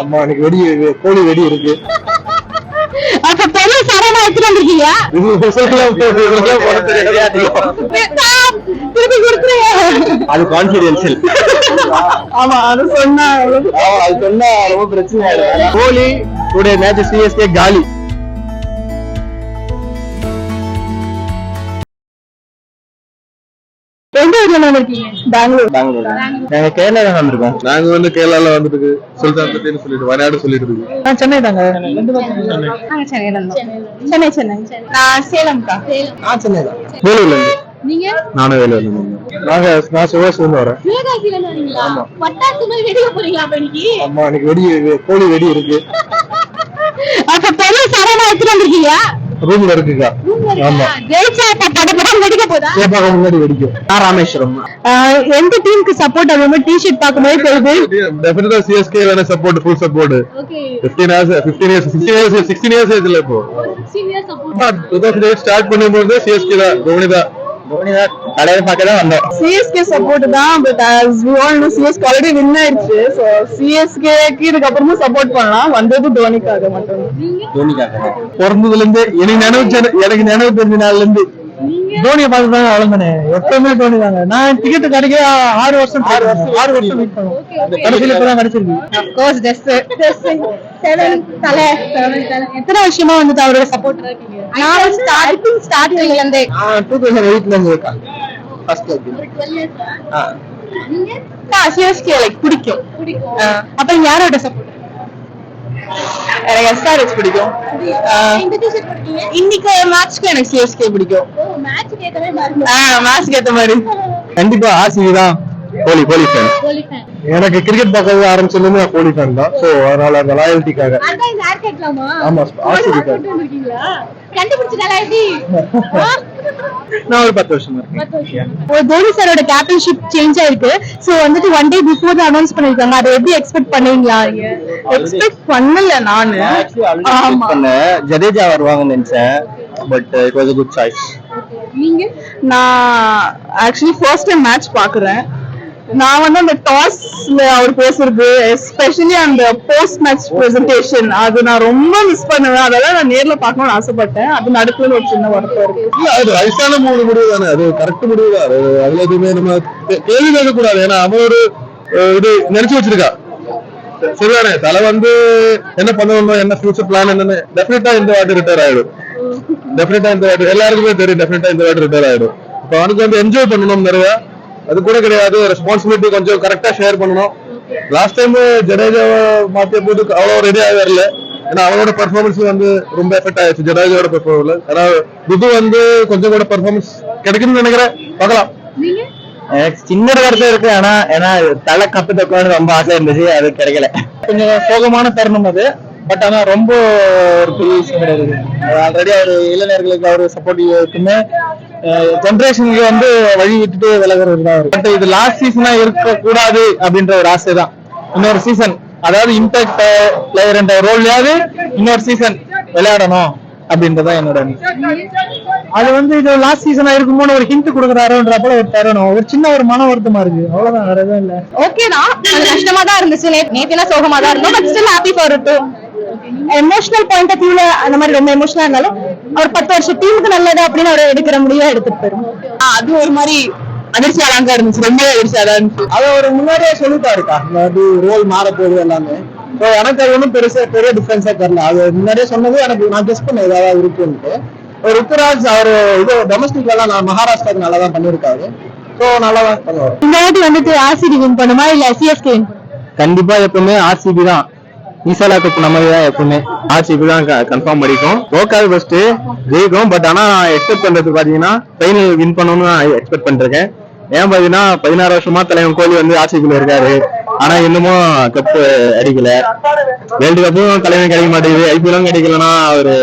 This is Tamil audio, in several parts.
அம்மா எனக்கு வெடி கோழி வெடி இருக்கு. அப்ப பெரிய சரமா எடுத்துட்டு வந்திருக்கீங்க. திருப்பி கொடுத்துருங்க. அது கான்பிடென்ஷியல் ஆமா அது சொன்னா ஆமா அது சொன்னா ரொம்ப பிரச்சனை ஆயிடும். கோலி டுடே மேட்ச் சிஎஸ்கே காலி. வந்திருக்கீங்க பெங்களூர். பெங்களூர். நாங்க கேரளா வந்திருக்கோம். நாங்க வந்து கேரளால வந்துட்டு சுல்தான் பட்டின்னு சொல்லிட்டு வயநாடு சொல்லிட்டு இருக்கு சென்னை தாங்க. நாங்க சென்னையில இருந்தோம் சென்னை சென்னை. நான் சேலம்க்கா. நான் சென்னை தான். வேலூர்ல இருந்து. நீங்க? நானும் வேலையில இருந்து நாங்க நான் சிவகாசி இருந்து வரேன். சிவகாசியில இருந்து வரீங்களா? பட்டாசு மாதிரி வெடிக்க போறீங்களா அப்ப இன்னைக்கு? அம்மா எனக்கு வெடி கோழி வெடி இருக்கு. அப்ப பெரிய சரமா எடுத்துட்டு வந்திருக்கீங்க? ரூம்ல இருக்குக்கா. ஆமா. முன்னாடி வெடிக்கும். ராமேஸ்வரம் எந்த டீமுக்கு சப்போர்ட் மாதிரி டிஷர்ட் பார்க்கும்போது தெரியுது. டெஃபினட்டா சிஎஸ்கே வேணா support full support okay 15 years 15 years 16 years 16 years ஏஜ்ல இப்போ. 16 இயர்ஸ் சப்போர்ட் 2008 ஸ்டார்ட் பண்ணும்போது சிஎஸ்கே தான் தோனி தான். தோனி தான். கடையில பார்க்க தான் வந்தோம் சிஎஸ்கே சப்போர்ட் தான் but as we all know CSK already win ஆயிடுச்சு. ஸோ சிஎஸ்கேக்கு இதுக்கப்புறமும் சப்போர்ட் பண்ணலாம். வந்தது தோனிக்காக மட்டும். தோனிக்காக. பிறந்ததுல இருந்து எனக்கு நினைவு எனக்கு நினைவு தெரிஞ்ச நாள்ல இருந்து தோனியை பார்த்து தாங்க வளர்ந்தனே. எப்பவுமே தோனி தாங்க. நான் டிக்கெட் கிடைக்க ஆறு வருஷம் ஆறு வருஷம். ஆறு வருஷம் வெயிட் பண்ணுவோம் கடைசியில இப்பதான் கிடைச்சிருக்கு ஆஃப் கோர்ஸ் ஜஸ்ட் செவன் தலை. எத்தனை வருஷமா வந்து அவரோட சப்போர்ட் இருக்கீங்க நான் ஸ்டார்டிங் ஸ்டார்டிங்ல இருந்தே. டூ தௌசண்ட் எயிட்ல இருந்து இருக்கேன். ஃபர்ஸ்ட் சிஎஸ்கே லைக் பிடிக்கும். பிடிக்கும். அப்ப யாரோட சப்போர்ட் எனக்கு எஸ்ஆர்எஸ் பிடிக்கும். இன்னைக்கு மேட்ச்க்கு எனக்கு சிஎஸ்கே பிடிக்கும். மேட்ச்க்கு ஏத்த மாதிரி. கண்டிப்பா ஆர்சிபி தான் கோலி கோலி ஃபேன் கோலி ஃபேன் எனக்கு கிரிக்கெட் பார்க்கறது ஆரம்பிச்சதுல நான் கோலி ஃபேன் தான். சோ அதனால அந்த லாயல்ட்டிக்காக ஆமா, RCB கண்டுபிடிச்சிட்டாலா எப்படி? நான் ஒரு பத்து வருஷம் இருக்கேன். தோனி சாரோட கேப்டன்ஷிப் சேஞ்ச் ஆயிருக்கு. சோ வந்துட்டு ஒன் டே பிஃபோர் அனௌன்ஸ் பண்ணிருக்காங்க அதை எப்படி எக்ஸ்பெக்ட் பண்ணீங்களா எக்ஸ்பெக்ட் பண்ணல நானு. ஜடேஜா வருவாங்கன்னு நினைச்சேன். But it was a good choice நீங்க? நான் ஆக்சுவலி ஃபர்ஸ்ட் டைம் மேட்ச் பாக்குறேன் நான் வந்து அந்த டாஸ்ல அவர் பேசுறது எஸ்பெஷலி அந்த போஸ்ட் மேட்ச் பிரசன்டேஷன் அது நான் ரொம்ப மிஸ் பண்ணுவேன். அதெல்லாம் நான் நேர்ல பார்க்கணும்னு ஆசைப்பட்டேன். அது நடுக்குல ஒரு சின்ன வருத்தம் இருக்கு. இல்ல அது வயசான மூணு முடிவு தானே. அது கரெக்ட் முடிவு தான். அது அதுல எதுவுமே நம்ம கேள்வி கேட்க கூடாது ஏன்னா அவன் ஒரு இது நினைச்சு வச்சிருக்கா. சரிதானே? தலை வந்து என்ன பண்ணணும் என்ன ஃபியூச்சர் பிளான் என்னன்னு டெஃபினட்டா இந்த வாட்டி ரிட்டையர் ஆயிடும். டெஃபினட்டா இந்த வாட்டி எல்லாருக்குமே தெரியும் டெஃபினட்டா இந்த வாட்டி ரிட்டையர் ஆயிடும். இப்போ அவனுக்கு வந்து என்ஜாய் பண்ணணும் நிறைய. அது கூட கிடையாது. ரெஸ்பான்சிபிலிட்டி கொஞ்சம் கரெக்டா ஷேர் பண்ணணும். லாஸ்ட் டைம் ஜடேஜாவை மாத்தி போட்டு அவ்வளோ ரெடியாக வரல. ஏன்னா அவனோட பெர்ஃபார்மன்ஸ் வந்து ரொம்ப எஃபெக்ட் ஆயிடுச்சு. ஜடேஜாவோட பெர்ஃபார்மன்ஸ் ஏன்னா துது வந்து கொஞ்சம் கூட பெர்ஃபார்மன்ஸ் கிடைக்கும்னு நினைக்கிறேன். பார்க்கலாம். சின்ன வருத்தம் இருக்கு. ஆனா ஏன்னா தலை கப்பு தக்கணும்னு ரொம்ப ஆசை இருந்துச்சு. அது கிடைக்கல. கொஞ்சம் சோகமான தருணம் அது. பட் ஆனா ரொம்ப ஒரு பெரிய விஷயம் கிடையாது. ஆல்ரெடி அவர் இளைஞர்களுக்கு அவர் சப்போர்ட் இருக்குமே ஜென்ரேஷனுக்கு வந்து வழி விட்டுட்டு விலகிறது தான் பட் இது லாஸ்ட் சீசனா இருக்க கூடாது அப்படின்ற ஒரு ஆசை தான் இன்னொரு சீசன் அதாவது இம்பாக்ட் பிளேயர் என்ற ரோல்லையாவது இன்னொரு சீசன் விளையாடணும் அப்படின்றதான் என்னோட. அது வந்து இது லாஸ்ட் சீசனா இருக்கும்போது ஒரு ஹிண்ட் கொடுக்குறாருன்றப்பல ஒரு தரணும். ஒரு சின்ன ஒரு மன வருத்தமா இருக்கு. அவ்வளவுதான் வேற எதுவும் இல்ல. ஓகே தான். அது கஷ்டமா தான் இருந்துச்சு. நேத்திலாம் சோகமா தான் இருந்தோம். But still happy for it emotional point of வியூல அந்த மாதிரி ரொம்ப எமோஷனலா இருந்தாலும் அவர் பத்து வருஷம் டீமுக்கு நல்லது அப்படின்னு அவர் எடுக்கிற முடிவை எடுத்துட்டு போயிரும். அது ஒரு மாதிரி அதிர்ச்சியா தான் இருந்துச்சு. ரொம்ப அதிர்ச்சியா தான் இருந்துச்சு. அத ஒரு முன்னாடியே சொல்லிட்டாருக்கா. இந்த மாதிரி ரோல் மாற போகுது எல்லாமே. ஸோ எனக்கு அது ஒன்றும் பெருசா பெரிய டிஃபரன்ஸா தெரியல. அது முன்னாடியே சொன்னது எனக்கு நான் கெஸ் பண்ண ஏதாவது இருக்குன்ட்டு. ஒரு ருத்துராஜ் அவர் இது டொமஸ்டிக்ல எல்லாம் நான் மகாராஷ்டிராக்கு நல்லா தான் பண்ணியிருக்காரு ஸோ நல்லா தான் பண்ணுவார். இந்த வாட்டி வந்துட்டு ஆர்சிடி வின் பண்ணுமா? இல்ல சிஎஸ்கே கண்டிப்பா எப்பவுமே ஆர்சிபி தான். ஈசாலா கப் நம்ம தான் எப்பவுமே. ஆட்சி தான் கன்ஃபார்ம் பண்ணிக்கும் லோக்கல் பெஸ்ட் ஜெயிக்கும் பட் ஆனா எக்ஸ்பெக்ட் பண்றது பாத்தீங்கன்னா ஃபைனல் வின் பண்ணணும்னு எக்ஸ்பெக்ட் பண்ணிருக்கேன் ஏன் பாத்தீங்கன்னா பதினாறு வருஷமா தலைவன் கோலி வந்து ஆட்சிக்குள்ள இருக்காரு. ஆனா இன்னமும் கப் அடிக்கல. வேர்ல்டு கப்பும் தலைவன் கிடைக்க மாட்டேங்குது. ஐபிஎலும் கிடைக்கலன்னா அவரு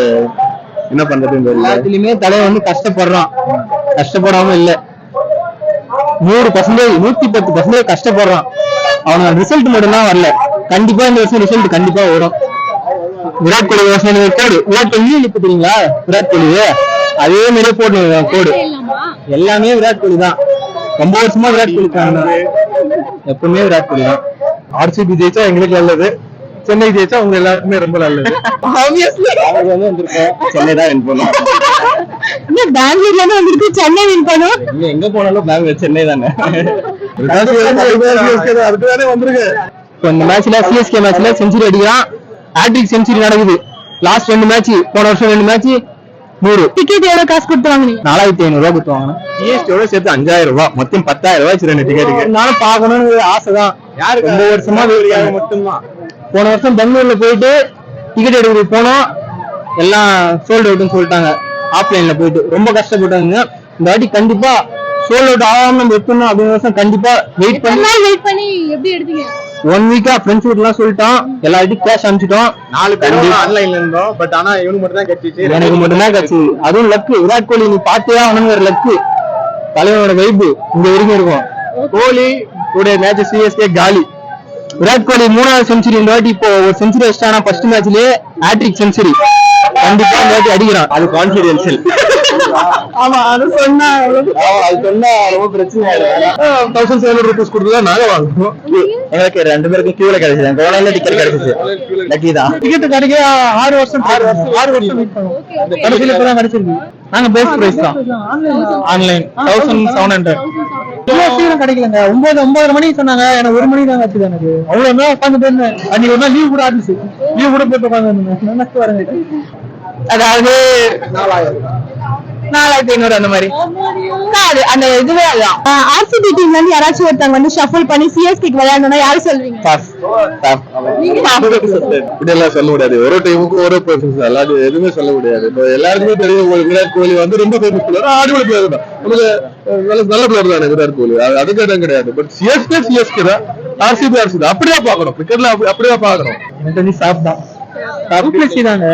என்ன பண்றதுன்னு தெரியல. எல்லாத்துலயுமே தலைவன் வந்து கஷ்டப்படுறான். கஷ்டப்படாம இல்ல. நூறு பர்சன்டேஜ் நூத்தி பத்து பர்சன்டேஜ் கஷ்டப்படுறான். அவனோட ரிசல்ட் மட்டும் தான் வரல. கண்டிப்பா இந்த வருஷம் ரிசல்ட் கண்டிப்பா வரும். விராட் கோலி வருஷம் கோடு விராட் கோலி தெரியுங்களா விராட் கோலி அதே மாதிரி போட்டு கோடு எல்லாமே விராட் கோலி தான். ரொம்ப வருஷமா விராட் கோலி தான். எப்பவுமே விராட் கோலி தான். ஆர்சிபி ஜெயிச்சா எங்களுக்கு நல்லது. சென்னை ஜெயிச்சா உங்க எல்லாருக்குமே ரொம்ப நல்லது. சென்னை தான் வின் பண்ணும். பெங்களூர்ல இருந்து வந்திருக்கு. சென்னை வின் பண்ணும். எங்க போனாலும் பெங்களூர் சென்னை தானே. அதுக்குதானே வந்திருக்கு இப்போ இந்த மேட்ச்ல சிஎஸ்கே மேட்ச்ல செஞ்சுரி அடிக்கிறான். ஹேட்ரிக் செஞ்சுரி நடக்குது. லாஸ்ட் ரெண்டு மேட்ச் போன வருஷம் ரெண்டு மேட்ச் நூறு. டிக்கெட் எவ்வளவு காசு கொடுத்து வாங்குனீங்க? நாலாயிரத்தி ஐநூறு ரூபாய் கொடுத்து வாங்கினேன். ஜிஎஸ்டியோட சேர்த்து அஞ்சாயிரம் ரூபாய் மொத்தம் பத்தாயிரம் ரூபாய் ரெண்டு டிக்கெட்டுக்கு நானும் பார்க்கணும்னு ஆசை தான் யாருக்கு ரொம்ப வருஷமா மட்டும்தான் போன வருஷம் பெங்களூர்ல போயிட்டு டிக்கெட் எடுக்கிறது போனோம். எல்லாம் சோல்ட் அவுட்னு சொல்லிட்டாங்க. ஆஃப்லைன்ல போயிட்டு. ரொம்ப கஷ்டப்பட்டாங்க இந்த வாட்டி கண்டிப்பா சோல்ட் அவுட் ஆகாம நம்ம எடுக்கணும் அப்படின்னு வருஷம் கண்டிப்பா வெயிட் பண்ணி வெயிட் பண்ணி எப்படி எடுத்தீங்க? ஒன் வீக்கா ஃப்ரெண்ட்ஸ் வீட்லாம் சொல்லிட்டோம். எல்லார்ட்டையும் கேஷ் அனுப்பிச்சிட்டோம். நாலு பேர் ஆன்லைன்ல இருந்தோம். பட் ஆனா இவனுக்கு மட்டும் தான் கட்சிச்சு எனக்கு மட்டும்தான் கட்சி அதுவும் லக்கு விராட் கோலி நீ பார்த்தே ஆகணுங்கிற லக்கு தலைவனோட வைப்பு இங்க வரைக்கும் இருக்கும். கோலி உடைய மேட்ச் சிஎஸ்கே காலி. விராட் கோலி மூணாவது செஞ்சுரி இந்த வாட்டி இப்போ ஒரு செஞ்சுரி அடிச்சிட்டானா ஃபர்ஸ்ட் மேட்ச்லயே ஹேட்ரிக் செஞ்சுரி கண்டிப்பா இந்த வாட்டி அடிக்கிறான். அது கான்பிடென்ஷியல் ஆமா அது சொன்னா அது சொன்னா ரொம்ப பிரச்சனை தௌசண்ட் செவன் ஹண்ட்ரட் ருபீஸ் கொடுத்து நாங்க வாங்குவோம். எங்களுக்கு ரெண்டு பேருக்கும் கியூல கிடைச்சது. கோலால டிக்கெட் கிடைச்சிச்சு லக்கி தான். டிக்கெட் கிடைக்க ஆறு வருஷம் ஆறு வருஷம். ஆறு வருஷம் வெயிட் பண்ணுவோம் கடைசியில இப்பதான் கிடைச்சிருக்கு. நாங்க பெஸ்ட் பிரைஸ் தான். ஆன்லைன் தௌசண்ட் செவன் ஹண்ட்ரட் சீக்கிரம் கிடைக்கலங்க. ஒன்பது ஒன்பதரை மணிக்கு சொன்னாங்க. எனக்கு ஒரு மணிக்கு தான் கிடைச்சது எனக்கு. அவ்வளவு நேரம் உட்காந்துட்டு இருந்தேன். அன்னைக்கு ஒரு லீவ் கூட ஆச்சு. லீவ் கூட போட்டு உட்காந்து நினைச்சு வரேன் அதாவது நாலாயிரம் நாலாயிரத்தி ஐநூறு அந்த மாதிரி. அது அந்த இதுவே அதான். ஆர்சிபி டீம்ல இருந்து யாராச்சும் ஒருத்தவங்க வந்து ஷஃபிள் பண்ணி சிஎஸ்கேக்கு விளையாடணும்னா யாரு சொல்வீங்க எல்லாம் சொல்ல முடியாது. ஒரு டைமுக்கு ஒரு பர்சன்ஸ் எல்லாம் எதுவுமே சொல்ல முடியாது. எல்லாருக்குமே தெரியும் விராட் கோலி வந்து ரொம்ப ஃபேமஸ் பிளேயர் அடிப்படை பிளேயர் தான். நமக்கு நல்ல நல்ல பிளேயர் தானே விராட் கோலி. அது- அதுக்கு இடம் கிடையாது. பட் சிஎஸ்கே சிஎஸ்கே தான். ஆர்சிபி ஆர்சிபி அப்படியே பார்க்கணும். கிரிக்கெட்ல எனக்கு வந்து ஸ்டாப் தான். டூப்ளசி தாங்க.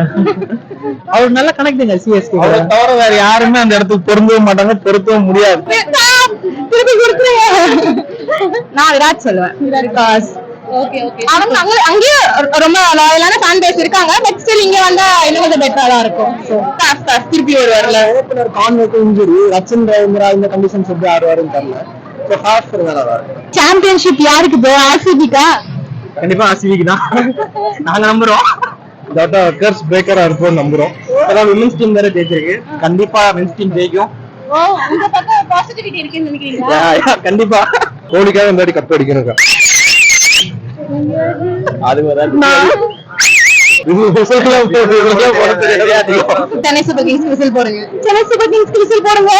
அவர் நல்ல கனெக்டுங்க சிஎஸ்கே அவரை தவிர வேற யாருமே அந்த இடத்துக்கு பொருந்தவும் மாட்டாங்க பொருத்தவும் முடியாது. நான் விராட் சொல்லுவேன். பிகாஸ் அவங்க அங்க அங்கேயே ரொம்ப லாயலான ஃபேன் பேஸ் இருக்காங்க பட் ஸ்டில் இங்க வந்தா இன்னும் கொஞ்சம் பெட்டரா தான் இருக்கும். திருப்பி ஒரு வரல. Opener Conway injury Rachin Ravindra இந்த கண்டிஷன்ஸ் எப்படி ஆடுவாருன்னு தெரியல. ஸோ வேற சாம்பியன்ஷிப் யாருக்கு ப்ரோ ஆர்சிபிக்கா கண்டிப்பா ஆர்சிபிக்கு தான். நாங்க நம்புறோம். தட் கர்ஸ் பிரேக்கரா இருப்போம் நம்புறோம். அதான் விமன்ஸ் டீம் வேற ஜெயிச்சிருக்கு. கண்டிப்பா மென்ஸ் டீம் ஜெயிக்கும். ஓ உங்க பக்கம் பாசிட்டிவிட்டி இருக்குன்னு நினைக்கிறீங்களா? Yeah, yeah, கண்டிப்பா. கோலிக்காக இந்த வாட்டி கப் அடிக்கணும் அது தெரியாது. சென்னை சூப்பர் கிங்ஸ் விசில் போடுங்க. சென்னை சூப்பர் கிங்ஸ் விசில் போடுங்க.